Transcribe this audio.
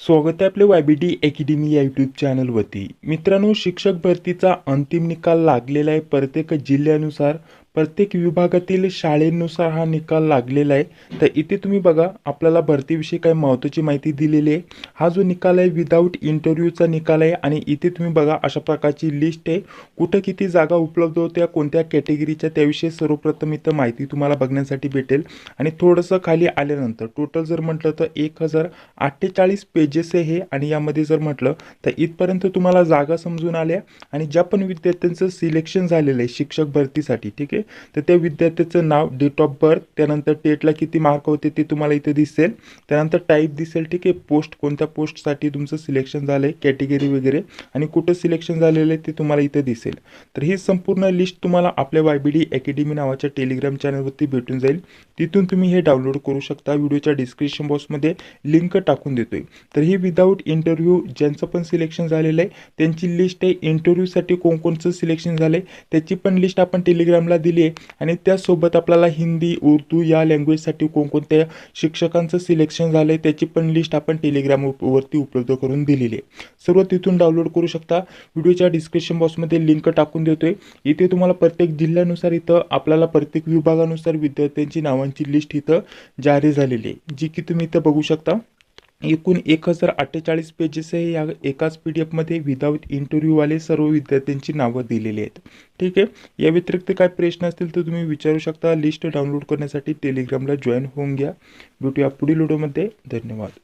स्वागत आहे आपल्या वाय बी डी अकॅडमी या यूट्यूब चॅनलवरती मित्रांनो शिक्षक भरतीचा अंतिम निकाल लागलेला आहे. प्रत्येक जिल्ह्यानुसार प्रत्येक विभागातील शाळेनुसार हा निकाल लागलेला आहे. तर इथे तुम्ही बघा आपल्याला भरतीविषयी काही महत्त्वाची माहिती दिलेली आहे. हा जो निकाल आहे विदाऊट इंटरव्ह्यूचा निकाल आहे आणि इथे तुम्ही बघा अशा प्रकारची लिस्ट आहे. कुठं किती जागा उपलब्ध होत्या कोणत्या कॅटेगरीच्या त्याविषयी सर्वप्रथम इथं माहिती तुम्हाला बघण्यासाठी भेटेल. आणि थोडंसं खाली आल्यानंतर टोटल जर म्हटलं तर एक हजार अठ्ठेचाळीस पेजेस आहे हे आणि यामध्ये जर म्हटलं तर इथपर्यंत तुम्हाला जागा समजून आल्या. आणि ज्या पण विद्यार्थ्यांचं सिलेक्शन झालेलं आहे शिक्षक भरतीसाठी ठीक आहे? तर त्या विद्यार्थ्याचं नाव डेट ऑफ बर्थ त्यानंतर टेटला किती मार्क होते ते तुम्हाला इथे दिसेल. त्यानंतर टाईप दिसेल ठीक आहे. पोस्ट कोणत्या पोस्टसाठी तुमचं सिलेक्शन झालं आहे कॅटेगरी वगैरे. आणि कुठं सिलेक्शन झालेलं आहे ते तुम्हाला इथे दिसेल. तर ही संपूर्ण लिस्ट तुम्हाला आपल्या वाय बी डी अकॅडमी नावाच्या टेलिग्राम चॅनलवरती भेटून जाईल. तिथून तुम्ही हे डाउनलोड करू शकता. व्हिडिओच्या डिस्क्रिप्शन बॉक्समध्ये लिंक टाकून देतोय. तर ही विदाऊट इंटरव्ह्यू ज्यांचं पण सिलेक्शन झालेलं आहे त्यांची लिस्ट आहे. इंटरव्ह्यूसाठी कोणकोणचं सिलेक्शन झालं आहे त्याची पण लिस्ट आपण टेलिग्रामला दिली आहे आणि त्यासोबत आपल्याला हिंदी उर्दू या लँग्वेजसाठी कोणकोणत्या शिक्षकांचं सिलेक्शन झालं आहे त्याची पण लिस्ट आपण टेलिग्राम वरती उपलब्ध करून दिलेली आहे. सर्व तिथून डाउनलोड करू शकता. व्हिडिओच्या डिस्क्रिप्शन बॉक्समध्ये लिंक टाकून देतोय. इथे तुम्हाला प्रत्येक जिल्ह्यानुसार इथं आपल्याला प्रत्येक विभागानुसार विद्यार्थ्यांची नावांची लिस्ट इथं जारी झालेली आहे जी की तुम्ही इथं बघू शकता. एकूण एक हजार अठ्ठेचाळीस पेजेस आहे या एकाच पी डी एफमध्ये विदाऊट इंटरव्ह्यूवाले सर्व विद्यार्थ्यांची नावं दिलेली आहेत. ठीक आहे? या व्यतिरिक्त काय प्रश्न असतील तर तुम्ही विचारू शकता. लिस्ट डाउनलोड करण्यासाठी टेलिग्रामला जॉईन होऊन घ्या. भेटूया पुढील व्हिडिओमध्ये धन्यवाद.